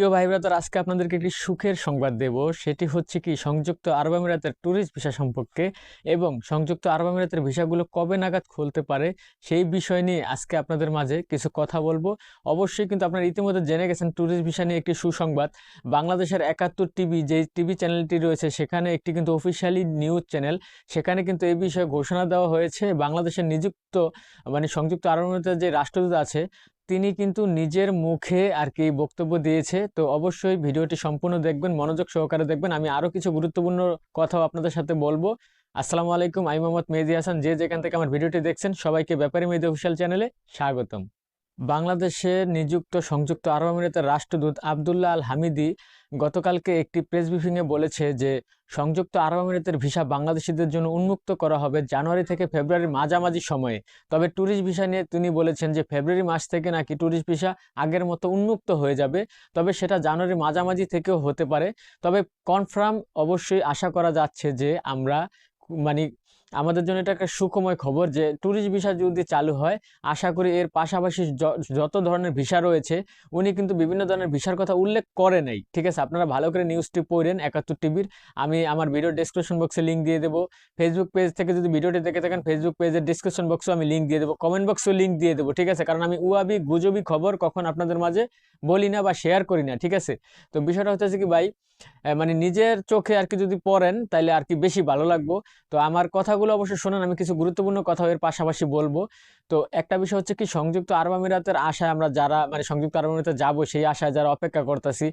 প্রিয় ভাই ব্রাদার আজকে আপনাদেরকে একটি সুখের সংবাদ দেব। সেটি হচ্ছে কি, সংযুক্ত আরব আমিরাতের ট্যুরিস্ট ভিসা সম্পর্কে এবং সংযুক্ত আরব আমিরাতের ভিসাগুলো কবে নাগাদ খুলতে পারে সেই বিষয় নিয়ে আজকে আপনাদের মাঝে কিছু কথা বলব। অবশ্যই কিন্তু আপনারা ইতিমধ্যে জেনে গেছেন ট্যুরিস্ট ভিসা নিয়ে একটি সুসংবাদ। বাংলাদেশের একাত্তর টিভি যে টিভি চ্যানেলটি রয়েছে, সেখানে একটি কিন্তু অফিসিয়ালি নিউজ চ্যানেল সেখানে কিন্তু এই বিষয়ে ঘোষণা দেওয়া হয়েছে, বাংলাদেশের নিযুক্ত মানে সংযুক্ত আরব আমিরাতের যে রাষ্ট্রদূত আছে তিনি কিন্তু নিজের মুখে আর কি বক্তব্য দিয়েছে। তো অবশ্যই ভিডিওটি সম্পূর্ণ দেখবেন, মনোযোগ সহকারে দেখবেন। আমি আরও কিছু গুরুত্বপূর্ণ কথাও আপনাদের সাথে বলব। আসসালামু আলাইকুম, আমি মোহাম্মদ মেহদি হাসান। যে যেখান থেকে আমার ভিডিওটি দেখছেন, সবাইকে ব্যাপারী মেহদি অফিসিয়াল চ্যানেলে স্বাগতম। বাংলাদেশে নিযুক্ত সংযুক্ত আরব আমিরাতের রাষ্ট্রদূত আবদুল্লাহ আল হামিদি গতকালকে একটি প্রেস ব্রিফিংয়ে বলেছে যে, সংযুক্ত আরব আমিরাতের ভিসা বাংলাদেশিদের জন্য উন্মুক্ত করা হবে জানুয়ারি থেকে ফেব্রুয়ারির মাঝামাঝি সময়ে। তবে ট্যুরিস্ট ভিসা নিয়ে তিনি বলেছেন যে, ফেব্রুয়ারি মাস থেকে নাকি ট্যুরিস্ট ভিসা আগের মতো উন্মুক্ত হয়ে যাবে, তবে সেটা জানুয়ারি মাঝামাঝি থেকেও হতে পারে। তবে কনফার্ম অবশ্যই আশা করা যাচ্ছে যে, আমরা মানে আমাদের জন্য এটা একটা সুখময় খবর যে ট্যুরিস্ট ভিসা যদি চালু হয়, আশা করি এর পাশাপাশি যত ধরনের ভিসা রয়েছে, উনি কিন্তু বিভিন্ন ধরনের ভিসার কথা উল্লেখ করে নাই। ঠিক আছে? আপনারা ভালো করে নিউজটি পড়েন, একাত্তর টিভির। আমি আমার ভিডিও ডিসক্রিপশন বক্সে লিঙ্ক দিয়ে দেবো। ফেসবুক পেজ থেকে যদি ভিডিওটি দেখে থাকেন ফেসবুক পেজের ডিসক্রিপশন বক্সেও আমি লিঙ্ক দিয়ে দেবো। কমেন্ট বক্সেও লিঙ্ক দিয়ে দেবো। ঠিক আছে? কারণ আমি উয়াবি গুজবি খবর কখন আপনাদের মাঝে বলি না বা শেয়ার করি না। ঠিক আছে? তো বিষয়টা হচ্ছে কি ভাই মানে নিজের চোখে আর কি যদি পড়েন তাহলে আর কি বেশি ভালো লাগবো। তো আমার কথাগুলো অবশ্যই শোনেন, আমি কিছু গুরুত্বপূর্ণ কথা এর পাশাপাশি বলব। তো একটা বিষয় হচ্ছে কি, সংযুক্ত আরব আমিরাতের আশায় আমরা যারা মানে সংযুক্ত আরব আমিরাতে যাব, সেই আশায় যারা অপেক্ষা করতেছি।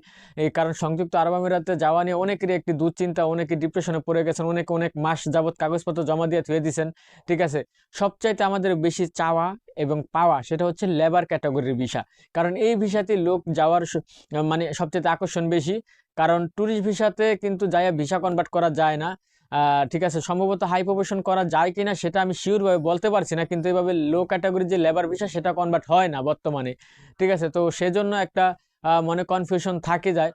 এই কারণ সংযুক্ত আরব আমিরাতে যাওয়া নিয়ে অনেকেরই একটি দুশ্চিন্তা, অনেকে ডিপ্রেশনে পড়ে গেছেন, অনেকে অনেক মাস যাবত কাগজপত্র জমা দিয়ে থুয়ে দিয়েছেন ঠিক আছে? সবচাইতে আমাদের বেশি চাওয়া এবং পাওয়া সেটা হচ্ছে লেবার ক্যাটাগরির ভিসা। কারণ এই ভিসাতে লোক যাওয়ার মানে সবচেয়ে আকর্ষণ বেশি। কারণ ট্যুরিস্ট ভিসাতে কিন্তু যাই ভিসা কনভার্ট করা যায় না। ঠিক আছে, সম্ভবত হাই প্রফেশন করা যায় কি না সেটা আমি শিওরভাবে বলতে পারছি না, কিন্তু এভাবে লো ক্যাটাগরির যে লেবার ভিসা সেটা কনভার্ট হয় না বর্তমানে। ঠিক আছে, তো সেজন্য একটা মনে কনফিউশন থাকে যায়।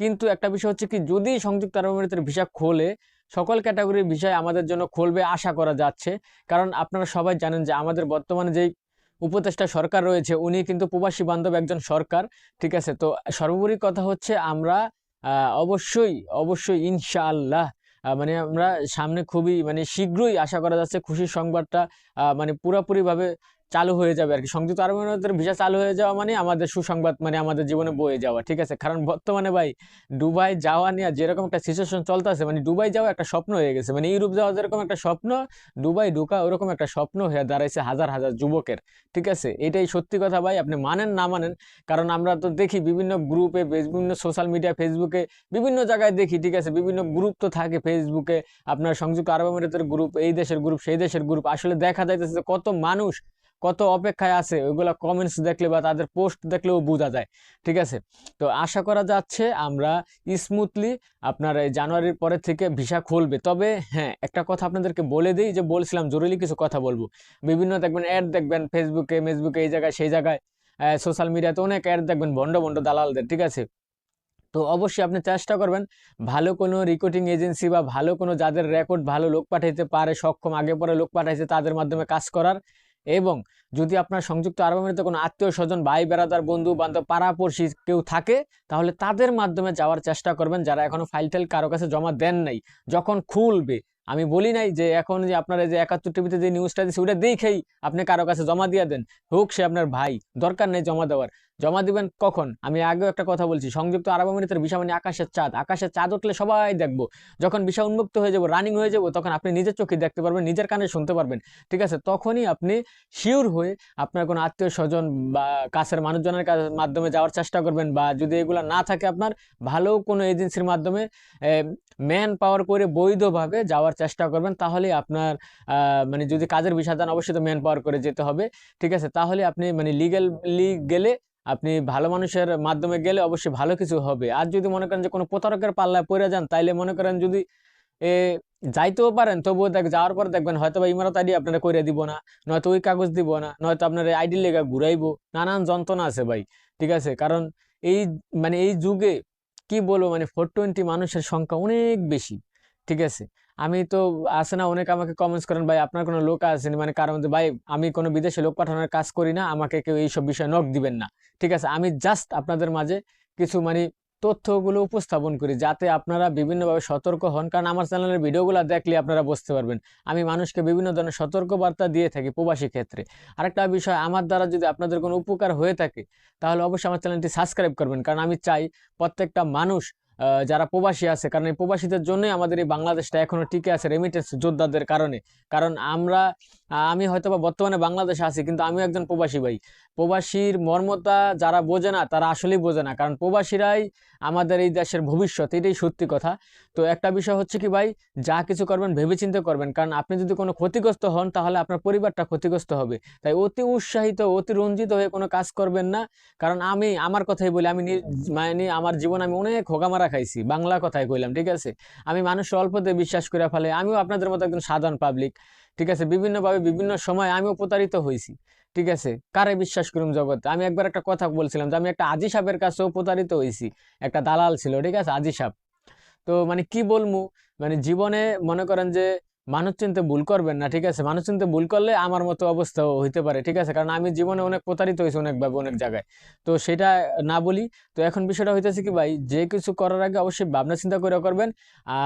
কিন্তু একটা বিষয় হচ্ছে কি, যদি সংযুক্ত আরব আমিরাতের ভিসা খোলে, সকল ক্যাটাগরির বিষয় আমাদের জন্য খুলবে আশা করা যাচ্ছে। কারণ আপনারা সবাই জানেন যে আমাদের বর্তমানে যেই উপদেষ্টা সরকার রয়েছে, উনি কিন্তু প্রবাসী বান্ধব একজন সরকার। ঠিক আছে, তো সর্বোপরি কথা হচ্ছে আমরা অবশ্যই অবশ্যই, ইনশাআল্লাহ। মানে আমরা সামনে খুবই মানে শীঘ্রই আশা করা যাচ্ছে খুশির সংবাদটা মানে পুরোপুরিভাবে চালু হয়ে যাবে আর কি। সংযুক্ত আরব আমিরাতের ভিসা চালু হয়ে যাওয়া মানে আমাদের সুসংবাদ মানে আমাদের জীবনে বয়ে যাওয়া ঠিক আছে? কারণ বর্তমানে ভাই দুবাই যাওয়া নিয়ে যেরকম একটা সিচুয়েশন চলতেছে মানে দুবাই যাওয়া একটা স্বপ্ন হয়ে গেছে। মানে ইউরোপ যাওয়া যেরকম একটা স্বপ্ন দুবাই ঢুকা ওরকম একটা স্বপ্ন হয়ে দাঁড়াইছে হাজার হাজার যুবকের ঠিক আছে? এটাই সত্যি কথা ভাই আপনি মানেন না মানেন কারণ আমরা তো দেখি বিভিন্ন গ্রুপে বিভিন্ন সোশ্যাল মিডিয়া ফেসবুকে বিভিন্ন জায়গায় দেখি ঠিক আছে? বিভিন্ন গ্রুপ তো থাকে ফেসবুকে আপনার সংযুক্ত আরব আমিরাতের গ্রুপ এই দেশের গ্রুপ সেই দেশের গ্রুপ। আসলে দেখা যাইতেছে যে কত মানুষ কত অপেক্ষায় আছে, ওইগুলো কমেন্টস দেখলে বা তাদের পোস্ট দেখলেও বোঝা যায়, ঠিক আছে? তো আশা করা যাচ্ছে আমরা স্মুথলি আপনার এই জানুয়ারির পরে থেকে ভিসা খুলবে। তবে হ্যাঁ একটা কথা আপনাদেরকে বলে দিই যে বলছিলাম জরুরি কিছু কথা বলব। বিভিন্ন দেখবেন অ্যাড দেখবেন ফেসবুকে মেসবুকে এই জায়গায়, সেই জায়গায় সোশ্যাল মিডিয়াতে অনেক অ্যাড দেখবেন ভণ্ড ভণ্ড দালালদের, ঠিক আছে? তো অবশ্যই আপনি চেষ্টা করবেন ভালো কোনো রিক্রুটিং এজেন্সি বা ভালো কোনো যাদের রেকর্ড ভালো লোক পাঠাইতে পারে, সক্ষম আগে পরে লোক পাঠাইছে, তাদের মাধ্যমে কাজ করার। এবং যদি আপনার সংযুক্ত আরব আমিরাতে কোনো আত্মীয় স্বজন, ভাই, বেড়াদার, বন্ধু, বান্ধব পাড়াপড়শি কেউ থাকে, তাহলে তাদের মাধ্যমে যাওয়ার চেষ্টা করবেন। যারা এখনও ফাইল টাইল কারও কাছে জমা দেন নাই, যখন খুলবে। আমি বলি নাই যে এখন যে আপনার যে একাত্তর টিভিতে যে নিউজটা দিচ্ছে ওটা দেখেই আপনি কারও কাছে জমা দিয়ে দেন। হোক সে আপনার ভাই, দরকার নেই জমা দেওয়ার। জমা দিবেন কখন? আমি আগেও একটা কথা বলছি, সংযুক্ত আরব আমিরাতের ভিসা মানে আকাশের চাঁদ। আকাশের চাঁদ উঠলে সবাই দেখব। যখন ভিসা উন্মুক্ত হয়ে যাব রানিং হয়ে যাব, তখন আপনি নিজের চোখে দেখতে পারবেন, নিজের কানে শুনতে পারবেন। ঠিক আছে? তখনই আপনি শিওর হয়ে আপনার কোনো আত্মীয় স্বজন বা কাছের মানুষজনের মাধ্যমে যাওয়ার চেষ্টা করবেন বা যদি এগুলো না থাকে আপনার, ভালো কোনো এজেন্সির মাধ্যমে ম্যান পাওয়ার করে বৈধভাবে যাওয়ার চেষ্টা করবেন। তাহলে আপনার মানে যদি কাজের বিষয় দেন অবশ্যই তো ম্যান পাওয়ার করে যেতে হবে। ঠিক আছে? তাহলে আপনি মানে লিগেলি গেলে আপনি ভালো মানুষের মাধ্যমে গেলে অবশ্যই ভালো কিছু হবে। আর যদি মনে করেন যে কোনো প্রতারকের পাল্লায় পড়ে যান, তাইলে মনে করেন যদি, এ, যাইতেও পারেন, তবুও দেখ, যাওয়ার পর দেখবেন হয়তো বা ইমারত আইডি আপনারা করে দিব না, নয়তো ওই কাগজ দিব না, নয়তো আপনার আইডি লেগা ঘুরাইবো। নানান যন্ত্রণা আছে ভাই, ঠিক আছে? কারণ এই মানে এই যুগে কি বলব মানে ফোর টোয়েন্টি মানুষের সংখ্যা অনেক বেশি। ঠিক আছে? আমি তো আসে না, অনেক আমাকে কমেন্টস করেন, ভাই, আপনার কোনো লোক আসেনি? মানে কারণ ভাই, আমি কোনো বিদেশে লোক পাঠানোর কাজ করি না, আমাকে কেউ এইসব বিষয়ে নক দিবেন না। ঠিক আছে? আমি জাস্ট আপনাদের মাঝে কিছু মানে তথ্যগুলো উপস্থাপন করি, যাতে আপনারা বিভিন্নভাবে সতর্ক হন। কারণ আমার চ্যানেলের ভিডিওগুলো দেখলে আপনারা বুঝতে পারবেন, আমি মানুষকে বিভিন্ন ধরনের সতর্কবার্তা দিয়ে থাকি প্রবাসী ক্ষেত্রে। আরেকটা বিষয়, আমার দ্বারা যদি আপনাদের কোনো উপকার হয়ে থাকে, তাহলে অবশ্যই আমার চ্যানেলটি সাবস্ক্রাইব করবেন। কারণ আমি চাই প্রত্যেকটা মানুষ যারা প্রবাসী আছে, কারণ এই প্রবাসীদের জন্যই আমাদের এই বাংলাদেশটা এখনও টিকে আছে রেমিটেন্স যোদ্ধাদের কারণে। কারণ আমরা আমি হয়তো বা বর্তমানে বাংলাদেশে আছি, কিন্তু আমিও একজন প্রবাসী ভাই। প্রবাসীর মর্মতা যারা বোঝে না, তারা আসলেই বোঝে না। কারণ প্রবাসীরাই আমাদের এই দেশের ভবিষ্যৎ, এটাই সত্যি কথা। তো একটা বিষয় হচ্ছে কি ভাই, যা কিছু করবেন, ভেবেচিন্তে করবেন। কারণ আপনি যদি কোনো ক্ষতিগ্রস্ত হন, তাহলে আপনার পরিবারটা ক্ষতিগ্রস্ত হবে। তাই অতি উৎসাহিত, অতি রঞ্জিত হয়ে কোনো কাজ করবেন না। কারণ আমি, আমার কথাই বলি, আমি মানে আমার জীবন আমি অনেক হোকামারা খাইছি, বাংলা কথাই কইলাম, ঠিক আছে? আমি মানুষ অল্পতে বিশ্বাস করে ফেলে, আমিও আপনাদের মতো একজন সাধারণ পাবলিক ঠিক আছে? বিভিন্নভাবে বিভিন্ন সময় আমিও প্রতারিত হয়েছি ঠিক আছে? কারে বিশ্বাস করুন জগতে আমি একবার একটা কথা বলছিলাম যে, আমি একটা আজি সাহেবের কাছেও প্রতারিত হয়েছি একটা দালাল ছিল, ঠিক আছে? আজি সাহেব। তো মানে কি বলব মানে জীবনে মনে করেন যে মানুষ চিনতে ভুল করবেন না, ঠিক আছে? মানুষ চিনতে ভুল করলে আমার মতো অবস্থা হইতে পারে, ঠিক আছে? কারণ আমি জীবনে অনেক প্রতারিত হয়েছি অনেকভাবে, অনেক জায়গায়। তো সেটা না বলি, তো এখন বিষয়টা হইতেছে কি ভাই, যে কিছু করার আগে অবশ্যই ভাবনা চিন্তা করে করবেন।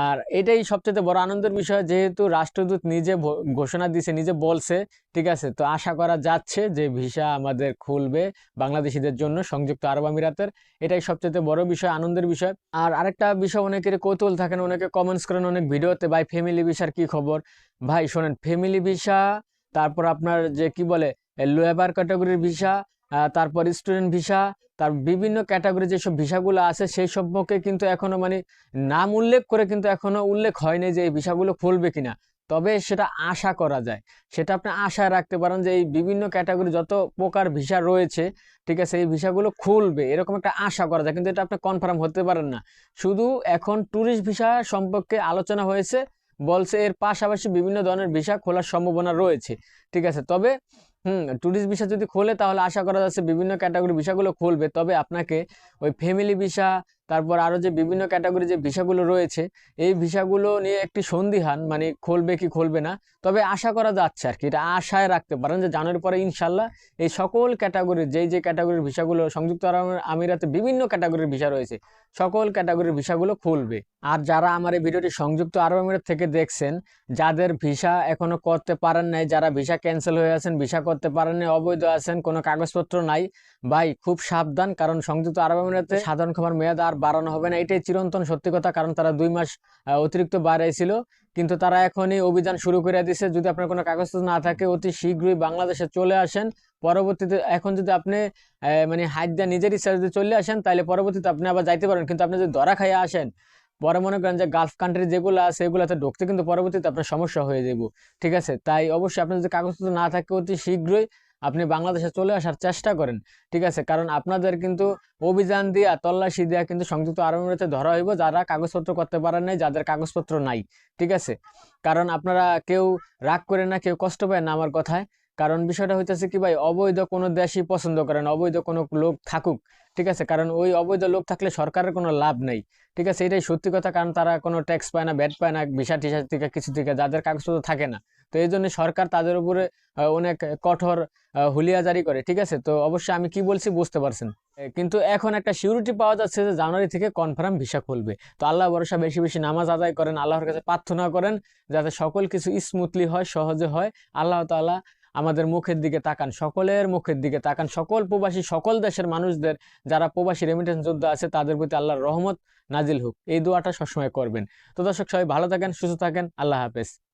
আর এটাই সবচেয়ে বড় আনন্দের বিষয়, যেহেতু রাষ্ট্রদূত নিজে ঘোষণা দিছে, নিজে বলছে, ঠিক আছে? তো আশা করা যাচ্ছে যে ভিসা আমাদের খুলবে বাংলাদেশিদের জন্য সংযুক্ত আরব আমিরাতের। এটাই সবচেয়ে বড় বিষয়, আনন্দের বিষয়। আর আরেকটা বিষয়, অনেকের কৌতূহল থাকেন অনেকে কমেন্টস করেন, অনেক ভিডিওতে, ভাই ফ্যামিলি ভিসার কি খবর? ভাই, শোনেন ফ্যামিলি ভিসা তারপর আপনার যে কি বলে লোয়ার ক্যাটাগরির ভিসা তারপর স্টুডেন্ট ভিসা তার বিভিন্ন ক্যাটাগরি যেসব ভিসাগুলো আছে, সেই সম্পর্কে কিন্তু এখনও মানে নাম উল্লেখ করে কিন্তু এখনও উল্লেখ হয়নি যে এই ভিসাগুলো খুলবে কিনা। তবে সেটা আশা করা যায়। সেটা আপনি আশায় রাখতে পারেন যে এই বিভিন্ন ক্যাটাগরি যত প্রকার ভিসা রয়েছে, ঠিক আছে, এই ভিসাগুলো খুলবে, এরকম একটা আশা করা যায়। কিন্তু এটা আপনি কনফার্ম হতে পারেন না। শুধু এখন ট্যুরিস্ট ভিসা সম্পর্কে আলোচনা হয়েছে বলছে এর পাশাপাশি বিভিন্ন ধরনের ভিসা খোলার সম্ভাবনা রয়েছে। ঠিক আছে, তবে, হুম ট্যুরিস্ট ভিসা যদি খোলে তাহলে আশা করা যাচ্ছে বিভিন্ন ক্যাটাগরি ভিসাগুলো খুলবে। তবে আপনাকে ওই ফ্যামিলি ভিসা তারপর আরও যে বিভিন্ন ক্যাটাগরি যে ভিসাগুলো রয়েছে, এই ভিসাগুলো নিয়ে একটি সন্দিহান মানে খুলবে কি খুলবে না, তবে আশা করা যাচ্ছে আর কি এটা আশায় রাখতে পারেন যে জানুয়ারি পরে ইনশাল্লাহ এই সকল ক্যাটাগরির যেই যে ক্যাটাগরির ভিসাগুলো সংযুক্ত আরব আমিরাতে বিভিন্ন ক্যাটাগরির ভিসা রয়েছে, সকল ক্যাটাগরির ভিসাগুলো খুলবে। আর যারা আমার এই ভিডিওটি সংযুক্ত আরব আমিরাত থেকে দেখছেন, যাদের ভিসা এখনও করতে পারেন নাই, যারা ভিসা ক্যান্সেল হয়ে আছেন, ভিসা করতে পারেন নাই, অবৈধ আছেন, কোনো কাগজপত্র নাই, ভাই খুব সাবধান, কারণ সংযুক্ত আরব আমিরাতে সাধারণ ক্ষমার মেয়াদ আর বাড়ানো হবে না। এটাই চিরন্তন সত্যি কথা, কারণ তারা দুই মাস অতিরিক্ত বাড়াইছিল। কিন্তু তারা এখনই অভিযান শুরু করে দিছে যদি আপনার কোনো কাগজপত্র না থাকে, অতি শীঘ্রই বাংলাদেশে চলে আসেন। পরবর্তীতে, এখন যদি আপনি মানে হাত দিয়ে নিজের ইচ্ছা যদি চলে আসেন, তাহলে পরবর্তীতে আপনি আবার যাইতে পারেন। কিন্তু আপনি যদি ধরা খাইয়া আসেন, পরে মনে করেন যে গালফ কান্ট্রি যেগুলো আছে, এগুলোতে ঢুকতে কিন্তু পরবর্তীতে আপনার সমস্যা হয়ে যাব ঠিক আছে? তাই অবশ্যই আপনার যদি কাগজপত্র না থাকে, অতি শীঘ্রই আপনি বাংলাদেশে চলে আসার চেষ্টা করেন, ঠিক আছে? কারণ আপনাদের কিন্তু অভিযান দিয়া, তল্লাশি দিয়া কিন্তু সংযুক্ত আরব ধরা হইব, যারা কাগজপত্র করতে পারেন নাই, যাদের কাগজপত্র নাই, ঠিক আছে? কারণ আপনারা কেউ রাগ করে না, কেউ কষ্ট পায় না আমার কথায়। কারণ বিষয়টা হইতেছে কি ভাই, অবৈধ কোনো দেশই পছন্দ করেন অবৈধ কোনো লোক থাকুক। ঠিক আছে? কারণ ওই অবৈধ লোক থাকলে সরকারের কোনো লাভ নেই। ঠিক আছে? এটাই সত্যি কথা, কারণ তারা কোনো ট্যাক্স পায় না ব্যাট পায় না, ভিসা টিসা থেকে কিছু থেকে যাদের কাগজপত্র থাকে না। তো এই জন্য সরকার তাদের উপরে অনেক কঠোর হুলিয়া জারি করে, ঠিক আছে? তো অবশ্যই আমি কি বলছি বুঝতে পারছেন? কিন্তু এখন একটা সিউরিটি পাওয়া যাচ্ছে যে জানুয়ারি থেকে কনফার্ম ভিসা খুলবে। তো আল্লাহ ভরসা, বেশি বেশি নামাজ আদায় করেন, আল্লাহর কাছে প্রার্থনা করেন, যাতে সকল কিছু স্মুথলি হয়, সহজে হয়। আল্লাহ তাআলা আমাদের মুখের দিকে তাকান, সকলের মুখের দিকে তাকান। সকল প্রবাসী, সকল দেশের মানুষদের যারা প্রবাসী রেমিটেন্স যোদ্ধা আছে, তাদের প্রতি আল্লাহর রহমত নাজিল হোক। এই দোয়াটা সবসময় করবেন। তো দর্শক সবাই ভালো থাকেন, সুস্থ থাকেন, আল্লাহ হাফেজ।